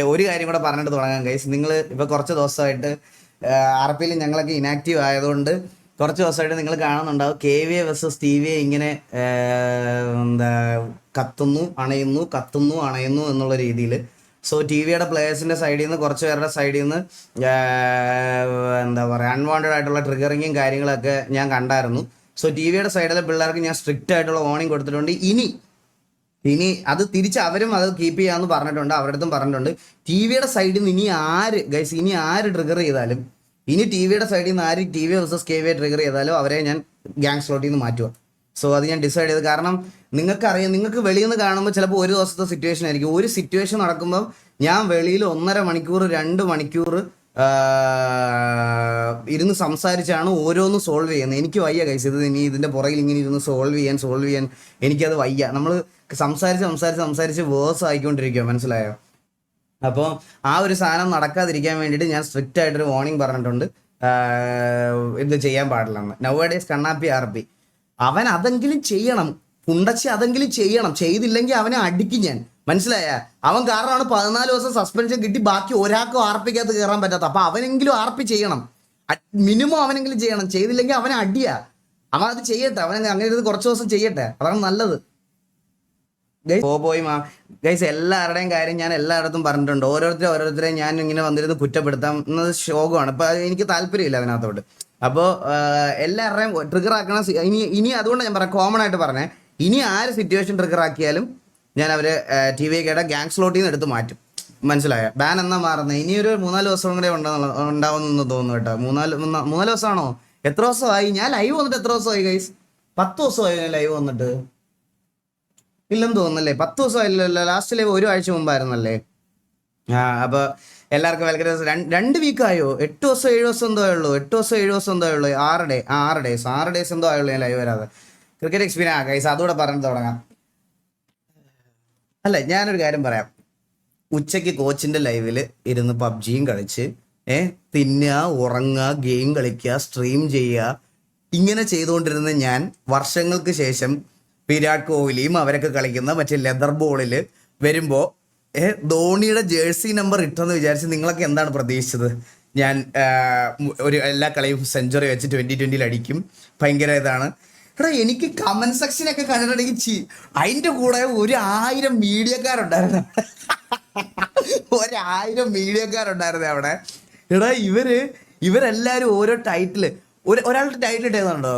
ഒരു കാര്യം കൂടെ പറഞ്ഞിട്ട് തുടങ്ങാം ഗൈസ് നിങ്ങൾ ഇപ്പോൾ കുറച്ച് ദിവസമായിട്ട് ആർ പിയിൽ ഞങ്ങളൊക്കെ ഇനാക്റ്റീവ് ആയതുകൊണ്ട് കുറച്ച് ദിവസമായിട്ട് നിങ്ങൾ കാണുന്നുണ്ടാവും. K V A versus T V ഇങ്ങനെ എന്താ കത്തുന്നു അണയുന്നു കത്തുന്നു അണയുന്നു എന്നുള്ള രീതിയിൽ സോ ടി വിയുടെ പ്ലേയേഴ്സിന്റെ സൈഡിൽ നിന്ന് കുറച്ച് പേരുടെ സൈഡിൽ നിന്ന് എന്താ പറയുക അൺവാണ്ടഡ് ആയിട്ടുള്ള ട്രിഗറിങ്ങും കാര്യങ്ങളൊക്കെ ഞാൻ കണ്ടായിരുന്നു. സോ ടി വിയുടെ സൈഡിലെ പിള്ളേർക്ക് ഞാൻ സ്ട്രിക്റ്റ് ആയിട്ടുള്ള വാർണിംഗ് കൊടുത്തിട്ടുണ്ട്. ഇനി ഇനി അത് തിരിച്ച് അവരും അത് കീപ്പ് ചെയ്യാമെന്ന് പറഞ്ഞിട്ടുണ്ട് അവരുടെ അടുത്തും പറഞ്ഞിട്ടുണ്ട്. ടി വിയുടെ സൈഡിൽ നിന്ന് ഇനി ആര് ഗൈസ് ഇനി ആര് ട്രിഗർ ചെയ്താലും ഇനി ടി വിയുടെ സൈഡിൽ നിന്ന് ആര് T V versus K V trigger ചെയ്താലും അവരെ ഞാൻ ഗ്യാങ് സ്ലോട്ടിൽ നിന്ന് മാറ്റുക സോ അത് ഞാൻ ഡിസൈഡ് ചെയ്ത്. കാരണം നിങ്ങൾക്ക് അറിയാം നിങ്ങൾക്ക് വെളിയിൽ നിന്ന് കാണുമ്പോൾ ചിലപ്പോൾ ഒരു ദിവസത്തെ സിറ്റുവേഷൻ ആയിരിക്കും. ഒരു സിറ്റുവേഷൻ നടക്കുമ്പോൾ ഞാൻ വെളിയിൽ ഒന്നര മണിക്കൂർ രണ്ട് മണിക്കൂർ ഇരുന്ന് സംസാരിച്ചാണ് ഓരോന്ന് സോൾവ് ചെയ്യുന്നത്. എനിക്ക് വയ്യ കൈസ് ഇത് ഇനി ഇതിന്റെ പുറകിൽ ഇങ്ങനെ ഇരുന്ന് സോൾവ് ചെയ്യാൻ സോൾവ് ചെയ്യാൻ എനിക്കത് വയ്യ. നമ്മൾ സംസാരിച്ച് സംസാരിച്ച് സംസാരിച്ച് വേഴ്സ് ആയിക്കൊണ്ടിരിക്കുക മനസ്സിലായോ? അപ്പോൾ ആ ഒരു സാധനം നടക്കാതിരിക്കാൻ വേണ്ടിയിട്ട് ഞാൻ സ്ട്രിക്റ്റ് ആയിട്ടൊരു വാർണിംഗ് പറഞ്ഞിട്ടുണ്ട്. ഇത് ചെയ്യാൻ പാടില്ലെന്ന്. നൗ ഡേസ് കണ്ണാപ്പി ആർ പി. അവൻ അതെങ്കിലും ചെയ്യണം. കുണ്ടച്ചി അതെങ്കിലും ചെയ്യണം. ചെയ്തില്ലെങ്കിൽ അവനെ അടിക്കും ഞാൻ. മനസ്സിലായ? അവൻ കാരണമാണ് പതിനാല് ദിവസം സസ്പെൻഷൻ കിട്ടി ബാക്കി ഒരാൾക്കും ആർപ്പിക്കാത്ത കയറാൻ പറ്റാത്ത. അപ്പൊ അവനെങ്കിലും ആർപ്പി ചെയ്യണം. മിനിമം അവനെങ്കിലും ചെയ്യണം. ചെയ്തില്ലെങ്കിൽ അവനെ അടിയാ. അവൻ അത് ചെയ്യട്ടെ. അവൻ അങ്ങനെ ഇരുന്ന് കുറച്ച് ദിവസം ചെയ്യട്ടെ. അതാണ് നല്ലത്. പോയി മാ. ഗൈസ് എല്ലാവരുടെയും കാര്യം ഞാൻ എല്ലായിടത്തും പറഞ്ഞിട്ടുണ്ട്. ഓരോരുത്തരെ ഓരോരുത്തരെ ഞാൻ ഇങ്ങനെ വന്നിരുന്ന് കുറ്റപ്പെടുത്താം എന്നത് ശോകമാണ്. അപ്പൊ എനിക്ക് താല്പര്യമില്ല അതിനകത്തോട്ട്. അപ്പോൾ എല്ലാവരുടെയും ട്രിഗർ ആക്കണം ഇനി ഇനി അതുകൊണ്ട് ഞാൻ പറയാം കോമൺ ആയിട്ട് പറഞ്ഞേ. ഇനി ആര് സിറ്റുവേഷൻ ട്രിഗർ ആക്കിയാലും ഞാൻ അവർ ടി വി കേട്ട ഗ്യാങ് സ്ലോട്ടിൽ നിന്ന് എടുത്ത് മാറ്റും. മനസ്സിലായ? ബാൻ എന്നാ മാറുന്നത് ഇനിയൊരു മൂന്നാൽ ദിവസം കൂടെ ഉണ്ടാവുന്ന- ഉണ്ടാവുമെന്ന് തോന്നുന്നു കേട്ടോ. മൂന്നാൽ മൂന്നാ- മൂന്നാൽ ദിവസമാണോ? എത്ര ദിവസമായി? ഞാൻ ലൈവ് വന്നിട്ട് എത്ര ദിവസമായി ഗൈസ് പത്ത് ദിവസമായി ഞാൻ ലൈവ് വന്നിട്ട്. ഇല്ലെന്ന് തോന്നുന്നല്ലേ? പത്ത് ദിവസമായില്ലല്ലോ ലാസ്റ്റ് ലൈവ് ഒരു ആഴ്ച മുമ്പായിരുന്നല്ലേ? ആ അപ്പൊ എല്ലാവർക്കും ഡേയ്സ്. രണ്ട് വീക്ക് ആയോ? എട്ട് ദിവസം ഏഴ് ദിവസം എന്തോ ഉള്ളൂ എട്ട് ദിവസം ഏഴ് ദിവസം എന്തോ ഉള്ളൂ ആറ് ഡേ ആറ് ഡേയ്സ് ആറ് ഡേയ്സ് എന്തോ ആയുള്ളൂ ഞാൻ ലൈവ് വരാതെ. ക്രിക്കറ്റ് എക്സ്പീരിയൻസ് ആ ഗൈസ് അതുകൂടെ പറഞ്ഞിട്ട് തുടങ്ങാം. അല്ല ഞാനൊരു കാര്യം പറയാം. ഉച്ചയ്ക്ക് കോച്ചിന്റെ ലൈവിൽ ഇരുന്ന് പബ്ജിയും കളിച്ച് ഏ തിന്നുക ഉറങ്ങുക ഗെയിം കളിക്കുക സ്ട്രീം ചെയ്യുക ഇങ്ങനെ ചെയ്തുകൊണ്ടിരുന്ന ഞാൻ വർഷങ്ങൾക്ക് ശേഷം വിരാട് കോഹ്ലിയും അവരൊക്കെ കളിക്കുന്ന മറ്റേ ലെതർ ബോളിൽ വരുമ്പോൾ ഏ ധോണിയുടെ ജേഴ്സി നമ്പർ ഇട്ടെന്ന് വിചാരിച്ച് നിങ്ങളൊക്കെ എന്താണ് പ്രതീക്ഷിച്ചത്? ഞാൻ ഒരു എല്ലാ കളിയും സെഞ്ചുറി വെച്ച് ട്വന്റി ട്വന്റിയിൽ അടിക്കും. ഭയങ്കര ഇതാണ്. എടാ എനിക്ക് കമന്റ് സെക്ഷനൊക്കെ കണ്ടിട്ടുണ്ടെങ്കിൽ ചി. അതിന്റെ കൂടെ ഒരു ആയിരം മീഡിയക്കാരുണ്ടായിരുന്നു ഒരായിരം മീഡിയക്കാരുണ്ടായിരുന്നു അവിടെ. എടാ ഇവർ ഇവരെല്ലാരും ഓരോ ടൈറ്റിൽ ഒരു ഒരാളുടെ ടൈറ്റിൽ ഇട്ടേന്നുണ്ടോ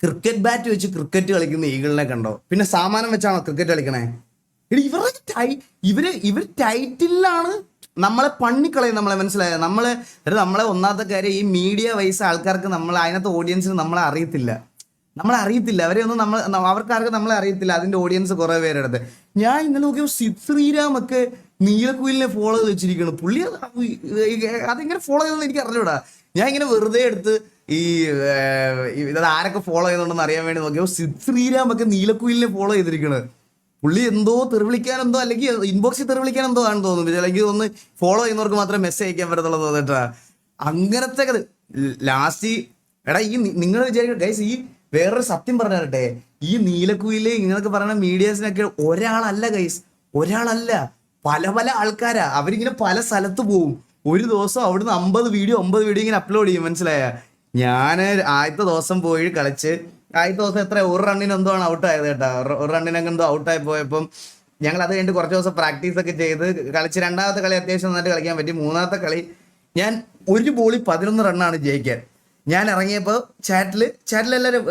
ക്രിക്കറ്റ് ബാറ്റ് വെച്ച് ക്രിക്കറ്റ് കളിക്കുന്ന ഈഗിളിനെ കണ്ടോ? പിന്നെ സാമാനം വെച്ചാണോ ക്രിക്കറ്റ് കളിക്കണേ? എടി ഇവരുടെ ടൈ ഇവർ ഇവർ ടൈറ്റിലാണ് നമ്മളെ പണിക്കളയും നമ്മളെ മനസ്സിലായത് നമ്മളെ നമ്മളെ ഒന്നാമത്തെ കാര്യം ഈ മീഡിയ വൈസ് ആൾക്കാർക്ക് നമ്മൾ അതിനകത്ത് ഓഡിയൻസിന് നമ്മളെ അറിയത്തില്ല. നമ്മളെ അറിയത്തില്ല അവരെ ഒന്നും നമ്മൾ അവർക്കാർക്കും നമ്മളെ അറിയത്തില്ല. അതിന്റെ ഓഡിയൻസ് കുറെ പേരെടുത്ത് ഞാൻ ഇന്നലെ നോക്കിയപ്പോൾ സിദ് ശ്രീരാം ഒക്കെ നീലക്കുയിലിനെ ഫോളോ ചെയ്ത് വെച്ചിരിക്കുന്നു പുള്ളി അത് അതെങ്ങനെ ഫോളോ ചെയ്തെന്ന് എനിക്ക് അറിഞ്ഞൂടാ. ഞാൻ ഇങ്ങനെ വെറുതെ എടുത്ത് ഈ ഇത് ആരൊക്കെ ഫോളോ ചെയ്യുന്നുണ്ടെന്ന് അറിയാൻ വേണ്ടി നോക്കിയപ്പോൾ സിദ് ശ്രീരാം ഒക്കെ നീലക്കുയിലിനെ ഫോളോ ചെയ്തിരിക്കുന്നത് പുള്ളി എന്തോ തെറിവിളിക്കാൻ എന്തോ അല്ലെങ്കിൽ ഇൻബോക്സിൽ തെറിവിളിക്കാൻ എന്തോ ആണെന്ന് തോന്നുന്നു. അല്ലെങ്കിൽ ഒന്ന് ഫോളോ ചെയ്യുന്നവർക്ക് മാത്രമേ മെസ്സേജ് അയക്കാൻ പറ്റത്തുള്ളൂ തോന്നിട്ടാ അങ്ങനത്തെ ലാസ്റ്റ് എടാ ഈ നിങ്ങൾ വിചാരിക്കും ഗൈസ് ഈ വേറൊരു സത്യം പറഞ്ഞു തരട്ടെ ഈ നീലക്കുയിൽ ഇങ്ങനൊക്കെ പറയുന്ന മീഡിയസിനൊക്കെ ഒരാളല്ല ഗൈസ് ഒരാളല്ല. പല പല ആൾക്കാരാ. അവരിങ്ങനെ പല സ്ഥലത്ത് പോവും. ഒരു ദിവസം അവിടുന്ന് അമ്പത് വീഡിയോ ഒമ്പത് വീഡിയോ ഇങ്ങനെ അപ്ലോഡ് ചെയ്യും മനസ്സിലായ? ഞാൻ ആദ്യത്തെ ദിവസം പോയി കളിച്ച് ആദ്യത്തെ ദിവസം എത്ര ഒരു റണ്ണിന് എന്തോ ആണ് ഔട്ട് ആയത് കേട്ടോ. ഒരു- റണ്ണിനൊക്കെ എന്തോ ഔട്ടായി പോയപ്പം ഞങ്ങൾ അത് കഴിഞ്ഞിട്ട് കുറച്ച് ദിവസം പ്രാക്ടീസ് ഒക്കെ ചെയ്ത് കളിച്ച് രണ്ടാമത്തെ കളി അത്യാവശ്യം നന്നായിട്ട് കളിക്കാൻ പറ്റി. മൂന്നാമത്തെ കളി ഞാൻ ഒരു ബോളിൽ പതിനൊന്ന് റണ്ണാണ് ജയിക്കാൻ. ഞാൻ ഇറങ്ങിയപ്പോൾ ചാറ്റിൽ ചാറ്റിൽ എല്ലാവരും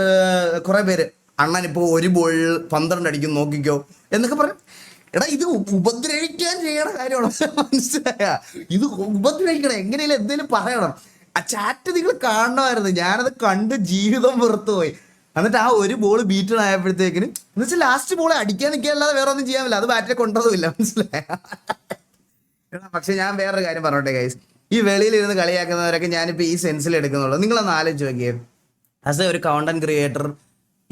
കുറേ പേര് അണ്ണൻ ഇപ്പോൾ ഒരു ബോളിൽ പന്ത്രണ്ട് അടിക്കും നോക്കിക്കോ. എന്നൊക്കെ പറയും എടാ ഇത് ഉപദ്രവിക്കാൻ ചെയ്യണ കാര്യമാണ്? മനസ്സിലായ? ഇത് ഉപദ്രവിക്കണം എങ്ങനെയാലും എന്തെങ്കിലും പറയണം. ആ ചാറ്റ് നിങ്ങൾ കാണണമായിരുന്നു. ഞാനത് കണ്ട് ജീവിതം വെറുത്തു പോയി എന്നിട്ട് ആ ഒരു ബോൾ ബീറ്റൺ ആയപ്പോഴത്തേക്കിന് എന്ന് വെച്ചാൽ ലാസ്റ്റ് ബോൾ അടിക്കാൻ നിൽക്കാനല്ലാതെ വേറെ ഒന്നും ചെയ്യാൻ പറ്റില്ല. അത് ബാറ്റിനെ കൊണ്ടതുമില്ല. മനസ്സിലായ? പക്ഷെ ഞാൻ വേറൊരു കാര്യം പറഞ്ഞോട്ടെ ഗൈസ് ഈ വെളിയിൽ ഇരുന്ന് കളിയാക്കുന്നവരൊക്കെ ഞാനിപ്പോൾ ഈ സെൻസിൽ എടുക്കുന്നുള്ളൂ. നിങ്ങളൊന്ന് ആലോചിച്ച് നോക്കിയേ. ആസ് എ ഒരു കണ്ടന്റ് ക്രിയേറ്റർ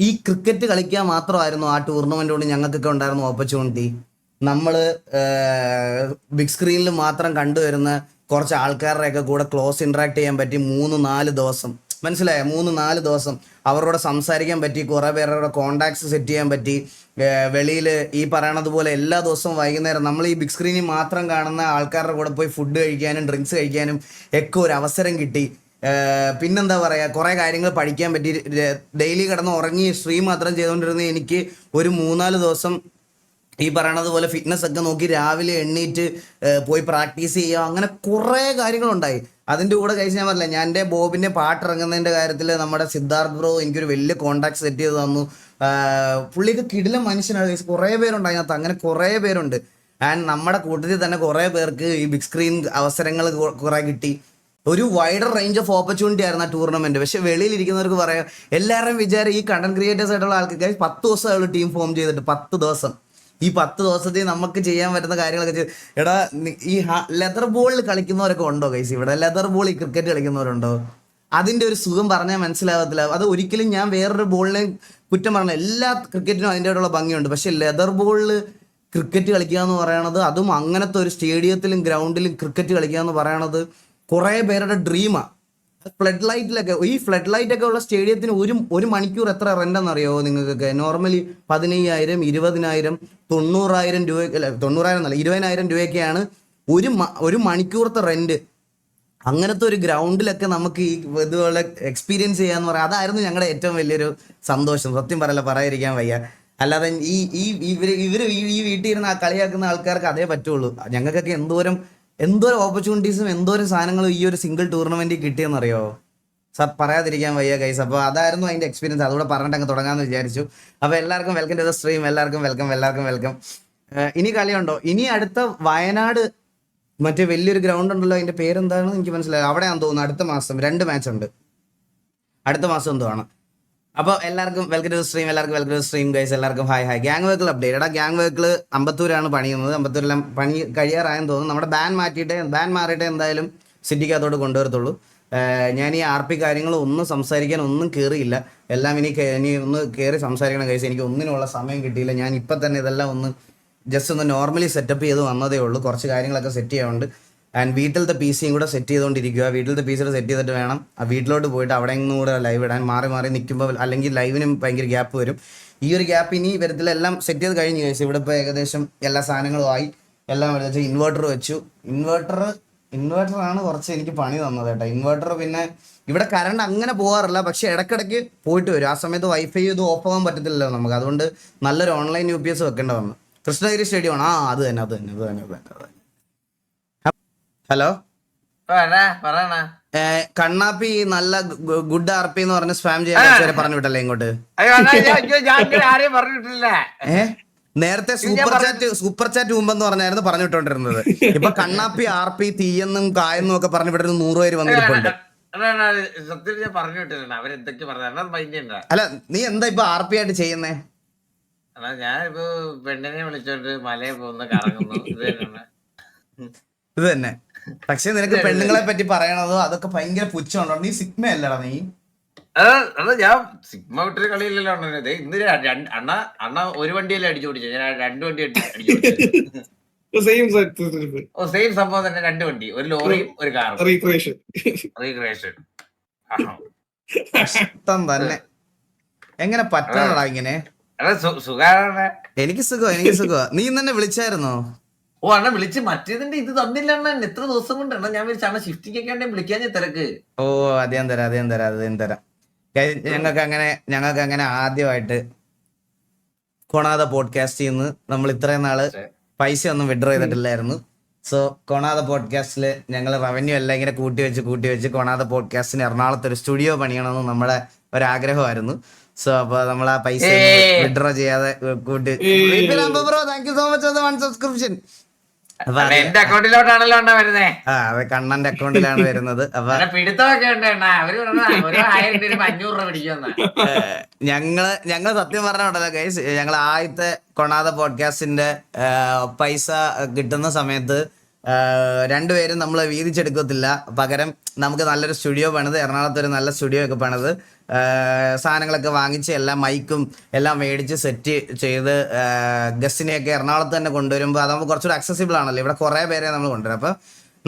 ഈ ക്രിക്കറ്റ് കളിക്കാൻ മാത്രമായിരുന്നു ആ ടൂർണമെന്റ് കൊണ്ട് ഞങ്ങൾക്കൊക്കെ ഉണ്ടായിരുന്നു ഓപ്പർച്യൂണിറ്റി നമ്മൾ ബിഗ് സ്ക്രീനിൽ മാത്രം കണ്ടുവരുന്ന കുറച്ച് ആൾക്കാരുടെയൊക്കെ കൂടെ ക്ലോസ് ഇൻട്രാക്ട് ചെയ്യാൻ പറ്റി മൂന്ന് നാല് ദിവസം. മനസ്സിലായോ? മൂന്ന് നാല് ദിവസം അവരോട് സംസാരിക്കാൻ പറ്റി കുറേ പേരുടെ കോണ്ടാക്ട്സ് സെറ്റ് ചെയ്യാൻ പറ്റി. വെളിയിൽ ഈ പറയണത് പോലെ എല്ലാ ദിവസവും വൈകുന്നേരം നമ്മൾ ഈ ബിഗ് സ്ക്രീനിൽ മാത്രം കാണുന്ന ആൾക്കാരുടെ കൂടെ പോയി ഫുഡ് കഴിക്കാനും ഡ്രിങ്ക്സ് കഴിക്കാനും ഒക്കെ ഒരു അവസരം കിട്ടി. പിന്നെന്താ പറയുക കുറേ കാര്യങ്ങൾ പഠിക്കാൻ പറ്റി. ഡെയിലി കിടന്ന് ഉറങ്ങി സ്ട്രീം മാത്രം ചെയ്തുകൊണ്ടിരുന്ന എനിക്ക് ഒരു മൂന്നാൽ ദിവസം ഈ പറയണത് പോലെ ഫിറ്റ്നസ് ഒക്കെ നോക്കി രാവിലെ എണ്ണീറ്റ് പോയി പ്രാക്ടീസ് ചെയ്യുക അങ്ങനെ കുറേ കാര്യങ്ങളുണ്ടായി. അതിന്റെ കൂടെ കഴിച്ച് ഞാൻ പറഞ്ഞില്ല ഞാൻ എന്റെ ബോബിന്റെ പാട്ട് ഇറങ്ങുന്നതിന്റെ കാര്യത്തിൽ നമ്മുടെ സിദ്ധാർത്ഥ് ബ്രോ എനിക്കൊരു വലിയ കോണ്ടാക്ട് സെറ്റ് ചെയ്ത് തന്നു. പുള്ളിക്ക് കിടില മനുഷ്യനാണ്. കുറേ പേരുണ്ട് അതിനകത്ത് അങ്ങനെ കുറേ പേരുണ്ട്. ആൻഡ് നമ്മുടെ കൂട്ടത്തിൽ തന്നെ കുറേ പേർക്ക് ഈ ബിഗ് സ്ക്രീൻ അവസരങ്ങൾ കുറേ കിട്ടി. ഒരു വൈഡർ റേഞ്ച് ഓഫ് ഓപ്പർച്യൂണിറ്റി ആയിരുന്നു ആ ടൂർണമെന്റ് പക്ഷെ വെളിയിലിരിക്കുന്നവർക്ക് പറയാം എല്ലാവരും വിചാരം ഈ കണ്ടന്റ് ക്രിയേറ്റേഴ്സ് ആയിട്ടുള്ള ആൾക്കാർ പത്ത് ദിവസം ടീം ഫോം ചെയ്തിട്ട് പത്ത് ദിവസം. ഈ പത്ത് ദിവസത്തിൽ നമുക്ക് ചെയ്യാൻ പറ്റുന്ന കാര്യങ്ങളൊക്കെ ചെയ്ത് എടാ ഈ ലെതർ ബോളിൽ കളിക്കുന്നവരൊക്കെ ഉണ്ടോ കൈസ് ഇവിടെ ലെതർ ഈ ക്രിക്കറ്റ് കളിക്കുന്നവരുണ്ടോ? അതിന്റെ ഒരു സുഖം പറഞ്ഞാൽ മനസ്സിലാകത്തില്ല അത് ഒരിക്കലും ഞാൻ വേറൊരു ബോളിനെ കുറ്റം പറഞ്ഞ എല്ലാ ക്രിക്കറ്റിനും ഒരു ഭംഗിയുണ്ട്. പക്ഷെ ലെതർ ബോളിൽ ക്രിക്കറ്റ് കളിക്കുക എന്ന് പറയണത് അതും അങ്ങനത്തെ ഒരു സ്റ്റേഡിയത്തിലും ഗ്രൗണ്ടിലും ക്രിക്കറ്റ് കളിക്കുക എന്ന് പറയണത് കുറേ പേരുടെ ഡ്രീമാണ് ഫ്ലഡ് ലൈറ്റിലൊക്കെ ഈ ഫ്ലഡ് ലൈറ്റ് ഒക്കെ ഉള്ള സ്റ്റേഡിയത്തിന് ഒരു ഒരു മണിക്കൂർ എത്ര റെന്റ് എന്നറിയോ നിങ്ങൾക്കൊക്കെ? നോർമലി പതിനയ്യായിരം ഇരുപതിനായിരം തൊണ്ണൂറായിരം രൂപ അല്ല തൊണ്ണൂറായിരം എന്നല്ല ഇരുപതിനായിരം രൂപയൊക്കെയാണ് ഒരു ഒരു മണിക്കൂറത്തെ റെന്റ് അങ്ങനത്തെ ഒരു ഗ്രൗണ്ടിലൊക്കെ നമുക്ക് ഈ ഇതുപോലെ എക്സ്പീരിയൻസ് ചെയ്യാന്ന് പറയാം അതായിരുന്നു ഞങ്ങളുടെ ഏറ്റവും വലിയൊരു സന്തോഷം. സത്യം പറയല്ല പറയാതിരിക്കാൻ വയ്യ. അല്ലാതെ ഈ ഈ ഇവർ ഇവർ ഈ വീട്ടിൽ ഇരുന്ന് കളിയാക്കുന്ന ആൾക്കാർക്ക് അതേ പറ്റുള്ളൂ. ഞങ്ങൾക്കൊക്കെ എന്തോരം എന്തോരം ഓപ്പർച്യൂണിറ്റീസും എന്തോരം സാധനങ്ങളും ഈ ഒരു സിംഗിൾ ടൂർണമെന്റിൽ കിട്ടിയെന്നറിയോ? സർ പറയാതിരിക്കാൻ വയ്യ കൈസ് അപ്പോൾ അതായിരുന്നു അതിന്റെ എക്സ്പീരിയൻസ് അതുകൂടെ പറഞ്ഞിട്ട് അങ്ങ് തുടങ്ങാമെന്ന് വിചാരിച്ചു. അപ്പോൾ എല്ലാവർക്കും വെൽക്കം ടു ദ സ്ട്രീം എല്ലാവർക്കും വെൽക്കം എല്ലാവർക്കും വെൽക്കം ഇനി കളിയുണ്ടോ? ഇനി അടുത്ത വയനാട് മറ്റേ വലിയൊരു ഗ്രൗണ്ട് ഉണ്ടല്ലോ അതിന്റെ പേരെന്താണെന്ന് എനിക്ക് മനസ്സിലായി അവിടെയാണെന്ന് തോന്നുന്നു അടുത്ത മാസം രണ്ട് മാച്ച് ഉണ്ട്. അടുത്ത മാസം എന്തോ ആണ്. അപ്പോൾ എല്ലാവർക്കും വെൽക്കം ടു സ്ട്രീം എല്ലാവർക്കും വെൽക്കം ടു സ്ട്രീം ഗൈസ് എല്ലാവർക്കും hi hi gang vehicle update എടാ ഗ്യാങ് വേക്കിൾ അമ്പത്തൂരാണ് പണിയുന്നത്. അമ്പത്തൂരെല്ലാം പണി കഴിയാറായെന്ന് തോന്നുന്നു. നമ്മുടെ ബാൻ മാറ്റിയിട്ട് ബാൻ മാറിയിട്ട് എന്തായാലും സിറ്റിക്കകത്തോട്ട് കൊണ്ടുവരത്തുള്ളൂ. ഞാൻ ഈ ആർ പി കാര്യങ്ങൾ ഒന്നും സംസാരിക്കാൻ ഒന്നും കയറിയില്ല എല്ലാം ഇനി ഇനി ഒന്ന് കയറി സംസാരിക്കണം കൈസ് എനിക്ക് ഒന്നിനുള്ള സമയം കിട്ടിയില്ല. ഞാൻ ഇപ്പം തന്നെ ഇതെല്ലാം ഒന്ന് ജസ്റ്റ് ഒന്ന് നോർമലി സെറ്റപ്പ് ചെയ്ത് വന്നതേ ഉള്ളൂ. കുറച്ച് കാര്യങ്ങളൊക്കെ സെറ്റ് ചെയ്യാനുണ്ട്. ആൻഡ് വീട്ടിലത്തെ പി സിയും കൂടെ സെറ്റ് ചെയ്തുകൊണ്ടിരിക്കുക. വീട്ടിലത്തെ പി സിയുടെ സെറ്റ് ചെയ്തിട്ട് വേണം. ആ വീട്ടിലോട്ട് പോയിട്ട് അവിടെ നിന്നും കൂടെ ലൈവ് ഇടാൻ. മാറി മാറി നിൽക്കുമ്പോൾ അല്ലെങ്കിൽ ലൈവിനും ഭയങ്കര ഗ്യാപ്പ് വരും. ഈ ഒരു ഗ്യാപ്പ് ഇനി വരത്തിലെല്ലാം സെറ്റ് ചെയ്ത് കഴിഞ്ഞു കഴിച്ചു ഇവിടെ ഇപ്പോൾ ഏകദേശം എല്ലാ സാധനങ്ങളും ആയി. എല്ലാം വെച്ചാൽ ഇൻവേർട്ടർ വെച്ചു. ഇൻവേർട്ടർ ഇൻവേർട്ടറാണ് കുറച്ച് എനിക്ക് പണി തന്നത് കേട്ടോ. ഇൻവേർട്ടർ പിന്നെ ഇവിടെ കറണ്ട് അങ്ങനെ പോകാറില്ല പക്ഷെ ഇടയ്ക്കിടയ്ക്ക് പോയിട്ട് വരും. ആ സമയത്ത് വൈഫൈ ഇത് ഓഫ് ആകാൻ പറ്റത്തില്ലല്ലോ നമുക്ക്. അതുകൊണ്ട് നല്ലൊരു ഓൺലൈൻ യു പി എസ് വെക്കേണ്ട വന്നു കൃഷ്ണഗിരി സ്റ്റേഡിയം ആണ്. ആ അത് തന്നെ അത് തന്നെ അത് തന്നെ അത് തന്നെ അത് തന്നെ. ഹലോ? കണ്ണാപ്പി നല്ല ഗുഡ് ആർ പി എന്ന് പറഞ്ഞ സ്പാം ചെയ്യാൻ പറഞ്ഞു വിട്ടല്ലേ ഇങ്ങോട്ട്? നേരത്തെ സൂപ്പർ ചാറ്റ് സൂപ്പർ ചാറ്റ് മുമ്പെന്ന് പറഞ്ഞായിരുന്നു പറഞ്ഞു വിട്ടോണ്ടിരുന്നത് ഇപ്പൊ കണ്ണാപ്പി ആർ പി തീയെന്നും കായെന്നും ഒക്കെ പറഞ്ഞു വിട്ടിരുന്ന നൂറ് പേര് വന്നിട്ടുണ്ട് അല്ല നീ എന്താ ഇപ്പൊ ആർ പി ആയിട്ട് ചെയ്യുന്നേ ഞാനിപ്പോ പെണ്ണിനെ വിളിച്ചോണ്ട് മലയെ പോകുന്ന കറങ്ങുന്നു. ഇത് തന്നെ. പക്ഷെ നിനക്ക് പെണ്ണുങ്ങളെ പറ്റി പറയണതോ അതൊക്കെ ഭയങ്കര പുച്ഛമുണ്ടോ? നീ സിഗ്മ അല്ലടാ നീ അതാ ഞാൻ സിഗ്മ വിട്ടൊരു കളിയില്ലല്ലോ അണ്ണനെ ഇന്ന് അണ്ണ അണ്ണ ഒരു വണ്ടിയല്ലേ അടിച്ചു ഓടിച്ചത്. ഞാൻ രണ്ട് വണ്ടി അടി- അടിച്ചു ഓ സെയിം സംഭവം തന്നെ രണ്ട് വണ്ടി. ഒരു ലോറിയും ഒരു കാറും. റീക്രിയേഷൻ റീക്രിയേഷൻ ഇഷ്ടം തന്നെ. എങ്ങനെ പറ്റണടാ ഇങ്ങനെ? സുഖാണ്. എനിക്ക് സുഖം എനിക്ക് സുഖം നീ ഇന്ന് തന്നെ വിളിച്ചായിരുന്നോ? ഓ അണ്ണ വിളിച്ച് മറ്റേതിന്റെ ഇത് തന്നില്ല അണ്ണൻ എത്ര ദിവസം കൊണ്ട് അണ്ണ ഞാൻ വിളിച്ച അണ്ണ ഷിഫ്റ്റിക്കൊക്കെ ഉണ്ടെങ്കിൽ വിളിക്കാൻ ഞാൻ തിരക്ക്. ഓ അതേം തരാം അതേം തരാം അതേം തരാം. ഞങ്ങൾക്ക് അങ്ങനെ ഞങ്ങൾക്ക് അങ്ങനെ ആദ്യമായിട്ട് കൊണാത പോഡ്കാസ്റ്റ് നിന്ന് നമ്മൾ ഇത്രയും നാൾ പൈസ ഒന്നും വിഡ്രോ ചെയ്തിട്ടില്ലായിരുന്നു. സോ കൊണാത പോഡ്കാസ്റ്റിൽ ഞങ്ങൾ റവന്യൂ എല്ലാം ഇങ്ങനെ കൂട്ടി വെച്ച് കൂട്ടി വെച്ച് കൊണാത പോഡ്കാസ്റ്റിന് എറണാകുളത്ത് ഒരു സ്റ്റുഡിയോ പണിയണമെന്ന് നമ്മുടെ ഒരാഗ്രഹമായിരുന്നു. സോ അപ്പൊ നമ്മൾ ആ പൈസ. വിഡ്രോ ചെയ്യാതെ കൂട്ടി bro thank you so much subscription എന്റെ അക്കൗണ്ടിലോട്ടാണല്ലോ അണ്ണ വരുന്നേ. ആ അത് കണ്ണന്റെ അക്കൗണ്ടിലാണ് വരുന്നത്. അപ്പൊ പിടുത്തമൊക്കെ ഉണ്ട് അണ്ണ. അവർ പറഞ്ഞ ആയിരം രൂപ അഞ്ഞൂറ് രൂപ പിടിക്കുന്ന ഞങ്ങൾ ഞങ്ങൾ സത്യം പറഞ്ഞോണ്ടല്ലോ ഗൈസ് ഞങ്ങൾ ആദ്യത്തെ കൊണാത പോഡ്കാസ്റ്റിന്റെ പൈസ കിട്ടുന്ന സമയത്ത് രണ്ടുപേരും നമ്മൾ വീതിച്ചെടുക്കത്തില്ല. പകരം നമുക്ക് നല്ലൊരു സ്റ്റുഡിയോ പണിത് എറണാകുളത്ത് ഒരു നല്ല സ്റ്റുഡിയോ ഒക്കെ പണിത്. സാധനങ്ങളൊക്കെ വാങ്ങിച്ച് എല്ലാം മൈക്കും എല്ലാം മേടിച്ച് സെറ്റ് ചെയ്ത് ഗസ്റ്റിനെയൊക്കെ എറണാകുളത്ത് തന്നെ കൊണ്ടുവരുമ്പോൾ അത് നമുക്ക് കുറച്ചുകൂടി അക്സസിബിൾ ആണല്ലോ. ഇവിടെ കുറേ പേരെ നമ്മൾ കൊണ്ടുവരും. അപ്പൊ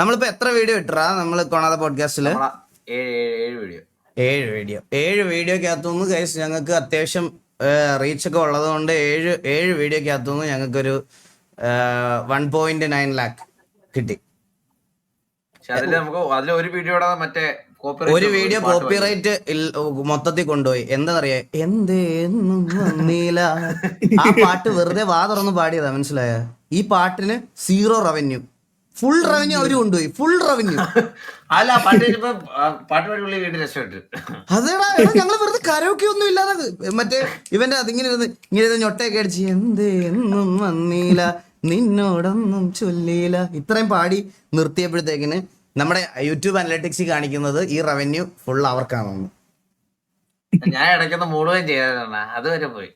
നമ്മളിപ്പോ എത്ര വീഡിയോ ഇട്ടറാ നമ്മൾ കൊണാത പോഡ്കാസ്റ്റിൽ നമ്മളാ ഏഴ് വീഡിയോ ഏഴ് വീഡിയോ ഏഴ് വീഡിയോക്കകത്തുനിന്ന് കൈസ് ഞങ്ങൾക്ക് അത്യാവശ്യം റീച്ച് ഒക്കെ ഉള്ളത് കൊണ്ട് ഏഴ് ഏഴ് വീഡിയോക്കകത്തുനിന്ന് ഞങ്ങൾക്കൊരു വൺ പോയിന്റ് നയൻ ലാക്ക് കിട്ടി. ഒരു വീഡിയോ. കോപ്പിറൈറ്റ് മൊത്തത്തിൽ കൊണ്ടുപോയി. എന്താ പറയാ എന്തേന്നും ആ പാട്ട് വെറുതെ വാ തുറന്ന് പാടിയതാ മനസ്സിലായ? ഈ പാട്ടിന് സീറോ റവന്യൂ ഫുൾ റവന്യൂ അവർ കൊണ്ടുപോയി. ഫുൾ റവന്യൂ അല്ല അതേടാ ഞങ്ങൾ വെറുതെ കരോക്കെ ഒന്നും ഇല്ലാതെ മറ്റേ ഇവന്റെ അതിങ്ങനെ ഇരുന്ന് ഇങ്ങനെ ഞൊട്ടയൊക്കെ അടിച്ച് എന്തേന്നും വന്നീല നിന്നോടൊന്നും ചൊല്ലിയില്ല. ഇത്രയും പാടി നിർത്തിയപ്പോഴത്തേക്കിന് നമ്മുടെ യൂട്യൂബ് അനലറ്റിക്സ് കാണിക്കുന്നത് ഈ റവന്യൂ ഫുൾ അവർക്കാണെന്ന്. ഞാൻ ഇടയ്ക്കൊന്ന് മൂടുകയും ചെയ്തതാണ് അതുവരെ പോയി.